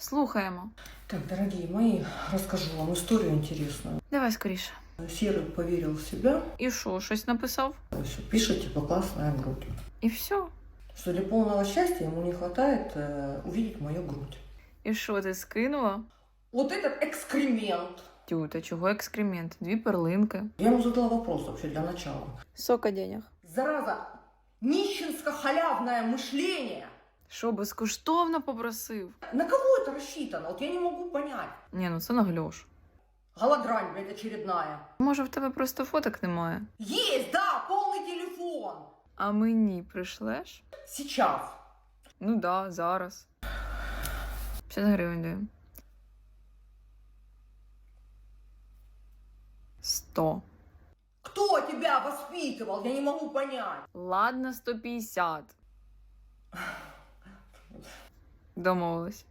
Слухаємо. Так, дорогие мои, расскажу вам историю интересную. Давай скоріше. Серый поверил в себя, І що, щось написав? Всё, пишет, типа, классная грудь. І все. Что для полного счастья ему не хватает э, увидеть мою грудь. І що, ти скинула? Вот этот экскремент. Тю, та чого екскремент? Дві перлинки. Я ему задала вопрос вообще для начала. Сока денег. Зараза, нищенско-халявное мышление. Що, безкоштовно попросив? На кого это рассчитано? Вот я не могу понять. Ні, ну це нагльош. Голодрань, блядь, очередная. Може, в тебе просто фоток немає? Есть, да, полный телефон. А мені пришлеш? Сейчас. Ну да, зараз. 50 гривень даю. 100. Кто тебя воспитывал? Я не могу понять. Ладно, 150. Домовились.